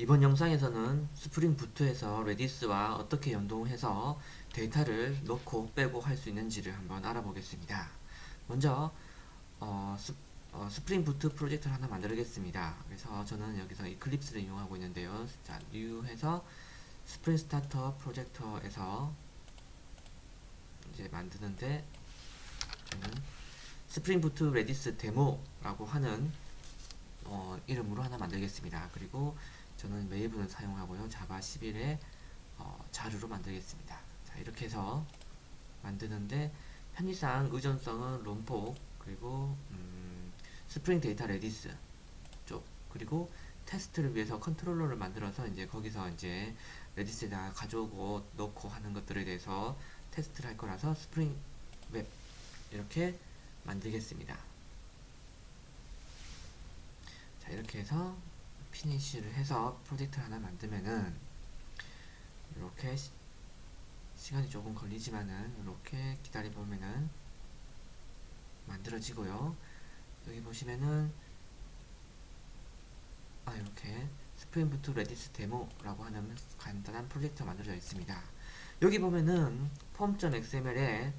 이번 영상에서는 스프링 부트에서 레디스와 어떻게 연동해서 데이터를 넣고 빼고 할 수 있는지를 한번 알아보겠습니다. 먼저 어, 스, 어, 스프링 부트 프로젝트를 하나 만들겠습니다. 그래서 저는 여기서 이클립스를 이용하고 있는데요. 자, new 해서 스프링 스타터 프로젝터에서 이제 만드는데 저는 스프링 부트 레디스 데모라고 하는 어, 이름으로 하나 만들겠습니다. 그리고 저는 메이브는 사용하고요. 자바 11에 어, 자료로 만들겠습니다. 자, 이렇게 해서 만드는데 편의상 의존성은 롬폭 그리고 음, 스프링 데이터 레디스 쪽 그리고 테스트를 위해서 컨트롤러를 만들어서 이제 거기서 이제 레디스에다 가져오고 넣고 하는 것들에 대해서 테스트를 할 거라서 스프링 웹 이렇게 만들겠습니다. 자 이렇게 해서 피니쉬를 해서 프로젝트 하나 만들면은 이렇게 시, 시간이 조금 걸리지만은 이렇게 기다려 보면은 만들어지고요. 여기 보시면은 아 이렇게 스프링부트 레디스 데모라고 하는 간단한 프로젝트가 만들어져 있습니다. 여기 보면은 폼.xml에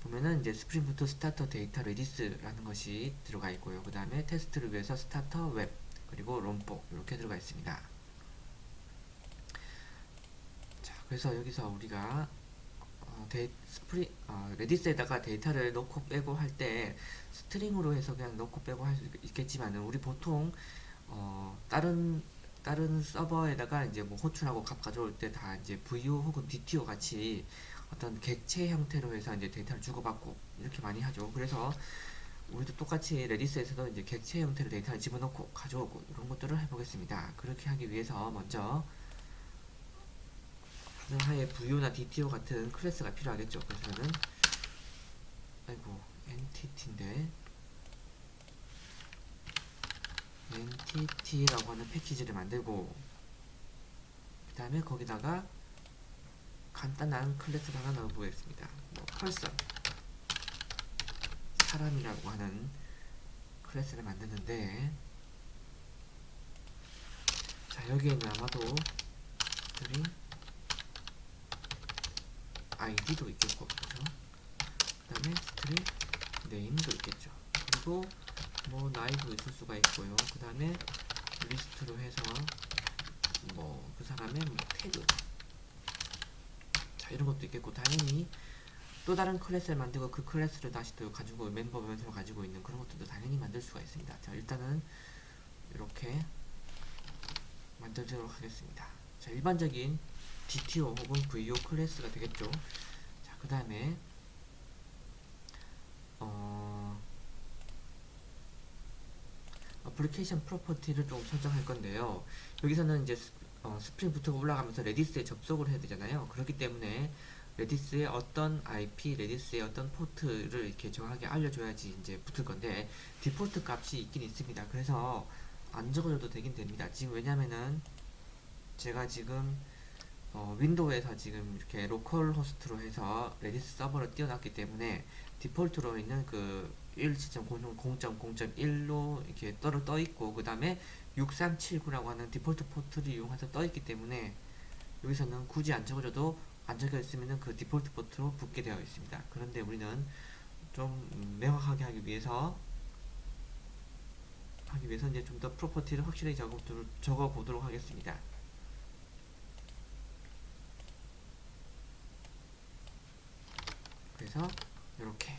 보면은 이제 스프링부트 스타터 데이터 레디스라는 것이 들어가 있고요. 그 다음에 테스트를 위해서 스타터 웹 그리고 롬폭 이렇게 들어가 있습니다. 자, 그래서 여기서 우리가 어, 데이, 스프리, 어, 레디스에다가 데이터를 넣고 빼고 할 때 스트링으로 해서 그냥 넣고 빼고 할 수 있겠지만은 우리 보통 어, 다른 다른 서버에다가 이제 뭐 호출하고 값 가져올 때 다 이제 VO 혹은 DTO 같이 어떤 객체 형태로 해서 이제 데이터를 주고받고 이렇게 많이 하죠. 그래서 우리도 똑같이 레디스에서도 이제 객체 형태로 데이터를 집어넣고 가져오고 이런 것들을 해보겠습니다. 그렇게 하기 위해서 먼저 하나의 VO나 DTO 같은 클래스가 필요하겠죠. 그래서 저는 아이고 엔티티인데 엔티티라고 하는 패키지를 만들고 그 다음에 거기다가 간단한 클래스를 하나 넣어보겠습니다. 뭐 펄선 사람이라고 하는 클래스를 만드는데 자 여기에는 아마도 스트링 아이디도 있겠고 그죠? 그 다음에 스트링 네임도 있겠죠. 그리고 뭐 나이도 있을 수가 있고요. 그 다음에 리스트로 해서 뭐 그 사람의 뭐 태그 자 이런 것도 있겠고 당연히 또 다른 클래스를 만들고 그 클래스를 다시 또 가지고 멤버 변수로 가지고 있는 그런 것들도 당연히 만들 수가 있습니다. 자 일단은 이렇게 만들도록 하겠습니다. 자 일반적인 DTO 혹은 VO 클래스가 되겠죠. 자그 다음에 어 어플리케이션 프로퍼티를 좀 설정할 건데요. 여기서는 이제 스, 어, 스프링 부터가 올라가면서 레디스에 접속을 해야 되잖아요. 그렇기 때문에 레디스의 어떤 IP, 레디스의 어떤 포트를 이렇게 정확하게 알려줘야지 이제 붙을 건데 디폴트 값이 있긴 있습니다. 그래서 안 적어줘도 되긴 됩니다. 지금 왜냐면은 제가 지금 어, 윈도우에서 지금 이렇게 로컬 호스트로 해서 레디스 서버를 띄워놨기 때문에 디폴트로 있는 그 1.0.0.1로 이렇게 떠, 떠 있고 그 다음에 6379라고 하는 디폴트 포트를 이용해서 떠 있기 때문에 여기서는 굳이 안 적어줘도 안 적혀 있으면은 그 디폴트 포트로 붙게 되어 있습니다. 그런데 우리는 좀 명확하게 하기 위해서 하기 위해서 이제 좀 더 프로퍼티를 확실히 적어, 보도록 하겠습니다. 그래서 이렇게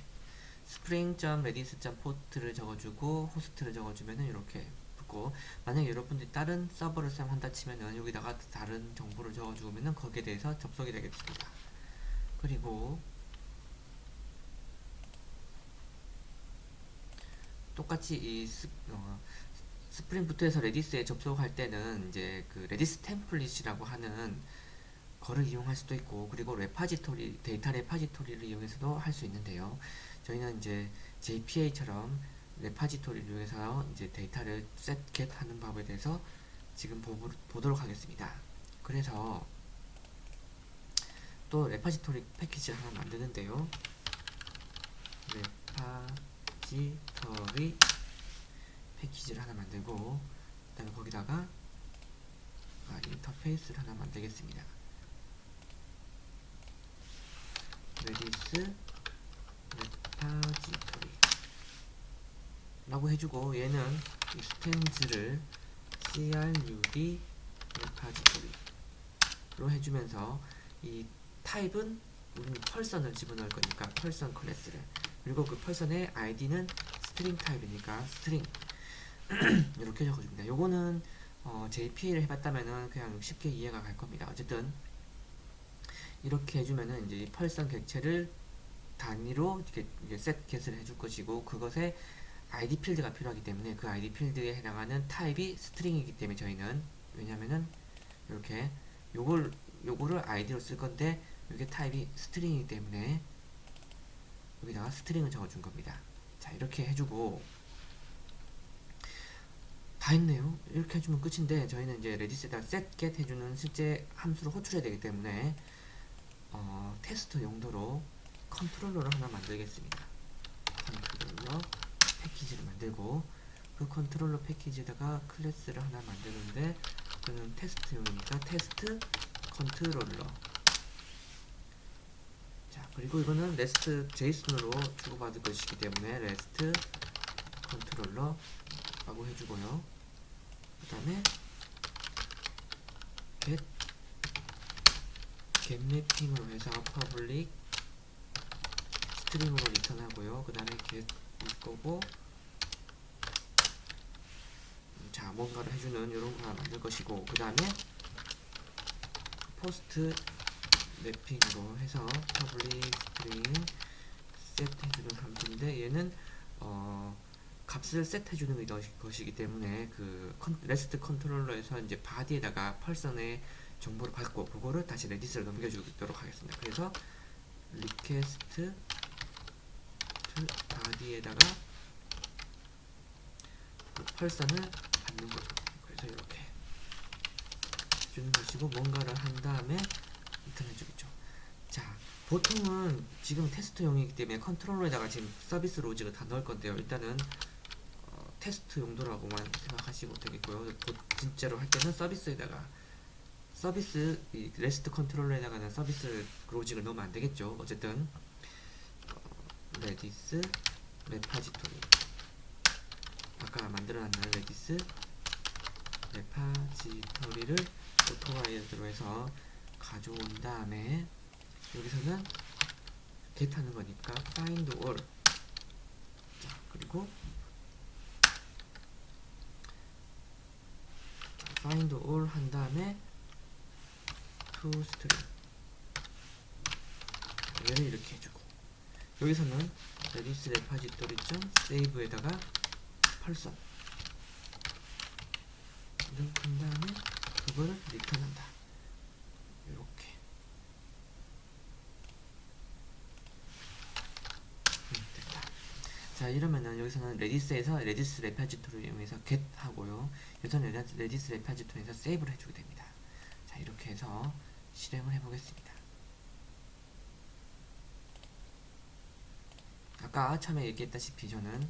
spring.redis.port를 적어주고 호스트를 적어주면은 이렇게 붙고 만약에 여러분들이 다른 서버를 사용한다 치면은 여기다가 다른 정보를 적어주면은 거기에 대해서 접속이 되겠습니다. 그리고 똑같이 이 스, 어, 스프링부트에서 레디스에 접속할 때는 이제 그 레디스 템플릿이라고 하는 거를 이용할 수도 있고 그리고 레파지토리 데이터 레파지토리를 이용해서도 할 수 있는데요. 저희는 이제 JPA처럼 레파지토리를 이용해서 이제 데이터를 set get 하는 법에 대해서 지금 보, 보도록 하겠습니다. 그래서 또 레파지토리 패키지를 하나 만드는데요. 레파지토리 패키지를 하나 만들고 그다음에 거기다가 인터페이스를 하나 만들겠습니다. 레디스 레파지토리 라고 해주고 얘는 이 스탠즈를 crud 레파지토리로 해주면서 이 타입은 우리는 펄선을 집어넣을 거니까 펄선 클래스를 그리고 그 펄선의 id는 스트링 타입이니까 스트링 이렇게 적어줍니다. 요거는 어, JPA를 해봤다면은 그냥 쉽게 이해가 갈 겁니다. 어쨌든 이렇게 해주면은 이제 이 펄선 객체를 단위로 이렇게, 이렇게 셋 겟을 해줄 것이고 그것에 ID 필드가 필요하기 때문에 그 ID 필드에 해당하는 타입이 스트링이기 때문에 저희는 왜냐면은 이렇게 요걸 요거를 ID로 쓸 건데 이게 타입이 스트링이기 때문에 여기다가 스트링을 적어준 겁니다. 자 이렇게 해주고 다 했네요. 이렇게 해주면 끝인데 저희는 이제 레디스에다 set get 해주는 실제 함수를 호출해야 되기 때문에 어, 테스트 용도로 컨트롤러를 하나 만들겠습니다. 컨트롤러 패키지를 만들고 그 컨트롤러 패키지에다가 클래스를 하나 만드는데 저는 테스트용이니까 테스트 컨트롤러. 자 그리고 이거는 레스트 제이슨으로 주고받을 것이기 때문에 레스트 컨트롤러 라고 해주고요. 그 다음에 get get 맵핑으로 해서 public 스트링으로 리턴하고요. 그 다음에 get 일 거고 음, 자 뭔가를 해주는 이런 거 하나 만들 것이고 그 다음에 포스트 맵핑으로 해서 public string set 해주는 함수인데 얘는 어 값을 셋 해주는 것이기 때문에 그 컨, 레스트 컨트롤러에서 이제 바디에다가 펄선의 정보를 받고 그거를 다시 레디스를 넘겨주도록 하겠습니다. 그래서 리퀘스트 바디에다가 그 펄선을 받는 거죠. 그래서 이렇게 해주는 것이고 뭔가를 한 다음에 리턴 해 주겠죠. 자, 보통은 지금 테스트용이기 때문에 컨트롤러에다가 지금 서비스 로직을 다 넣을 건데요. 일단은 어, 테스트 용도라고만 생각하시면 되겠고요. 보- 진짜로 할 때는 서비스에다가 서비스 이 레스트 컨트롤러에다가는 서비스 로직을 넣으면 안 되겠죠. 어쨌든 어, 레디스 레파지토리. 아까 만들어놨는 레디스 레파지토리를 오토와이어드로 해서 가져온 다음에 여기서는 get 하는 거니까 find all. 자 그리고 find all 한 다음에 to string. 얘를 이렇게 해주고 여기서는 redis repository save에다가 펄선. 이렇게 한 다음에 그거를 리턴한다. 이렇게. 음, 됐다. 자 이러면은 여기서는 레디스에서 레디스 레파지토를 이용해서 get 하고요. 여기서는 레디- 레디스 레파지토에서 세이브를 해주게 됩니다. 자 이렇게 해서 실행을 해보겠습니다 아까 처음에 얘기했다시피 저는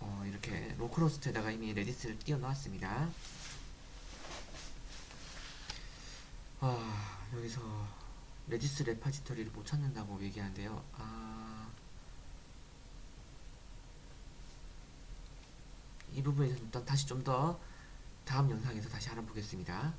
어, 이렇게 로컬호스트에다가 이미 레디스를 띄워 놓았습니다 아 여기서 레디스 레파지토리를 못 찾는다고 얘기하는데요 아... 이 부분에서 일단 다시 좀 더 다음 영상에서 다시 알아보겠습니다.